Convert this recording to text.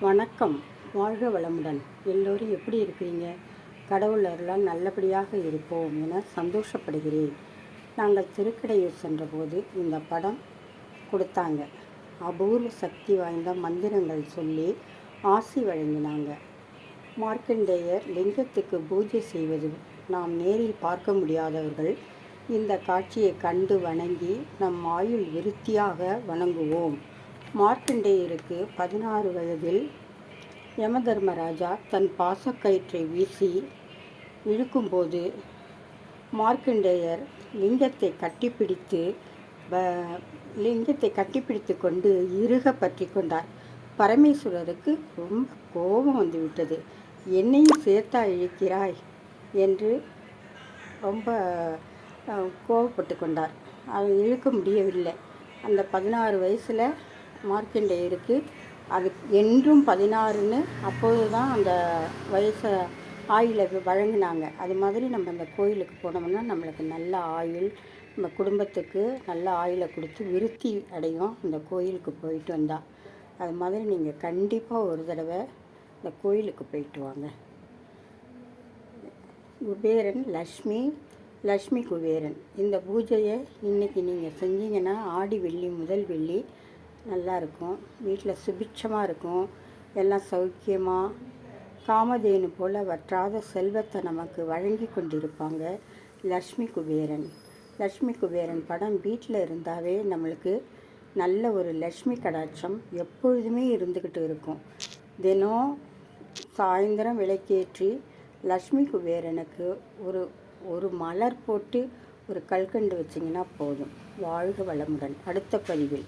வணக்கம். வாழ்க வளமுடன். எல்லோரும் எப்படி இருக்கிறீங்க? கடவுள் அருளால் நல்லபடியாக இருப்போம் என சந்தோஷப்படுகிறேன். நாங்கள் திருக்கடையூர் சென்றபோது இந்த படம் கொடுத்தாங்க. அபூர்வ சக்தி வாய்ந்த மந்திரங்கள் சொல்லி ஆசி வழங்கினாங்க. மார்க்கண்டேயர் லிங்கத்துக்கு பூஜை செய்வது நாம் நேரில் பார்க்க முடியாதவர்கள் இந்த காட்சியை கண்டு வணங்கி நம் ஆயுள் விருத்தியாக வணங்குவோம். மார்க்கண்டேயருக்கு பதினாறு வயதில். யமதர்மராஜா தன் பாசக்கயிற்றை வீசி இழுக்கும்போது மார்க்கண்டேயர் லிங்கத்தை கட்டிப்பிடித்து லிங்கத்தை கட்டிப்பிடித்து கொண்டு இறுக பற்றி கொண்டார். பரமேஸ்வரருக்கு ரொம்ப கோபம் வந்துவிட்டது என்னையும் சேர்த்தா இழுக்கிறாய் என்று ரொம்ப கோபப்பட்டு கொண்டார். அவர் இழுக்க முடியவில்லை. அந்த பதினாறு வயசில் மார்க்கண்டேயருக்கு அது என்றும் பதினாறுன்னு அப்போது தான் அந்த வயசை ஆயுளை வழங்கினாங்க. அது மாதிரி நம்ம அந்த கோயிலுக்கு போனோம்னா நம்மளுக்கு நல்ல ஆயில் நம்ம குடும்பத்துக்கு நல்ல ஆயிலை கொடுத்து விருத்தி அடையும். இந்த கோயிலுக்கு போயிட்டு வந்தால் அது மாதிரி நீங்கள் கண்டிப்பாக ஒரு தடவை இந்த கோயிலுக்கு போயிட்டு வாங்க. குபேரன் லக்ஷ்மி லக்ஷ்மி குபேரன். இந்த பூஜையை இன்றைக்கி நீங்கள் செஞ்சீங்கன்னா ஆடி வெள்ளி முதல் வெள்ளி நல்லாயிருக்கும். வீட்டில் சுபிட்சமாக இருக்கும். எல்லாம் சௌக்கியமாக. காமதேனு போல் வற்றாத செல்வத்தை நமக்கு வழங்கி கொண்டிருப்பாங்க லக்ஷ்மி குபேரன். லக்ஷ்மி குபேரன் படம் வீட்டில் இருந்தாவே நம்மளுக்கு நல்ல ஒரு லக்ஷ்மி கடாட்சம் எப்பொழுதுமே இருந்துக்கிட்டு இருக்கும். தினம் சாயந்தரம் விளக்கேற்றி லக்ஷ்மி குபேரனுக்கு ஒரு ஒரு மலர் போட்டு ஒரு கல்கண்டு வச்சிங்கன்னா போதும். வாழ்க வளமுடன். அடுத்த பதிவில்.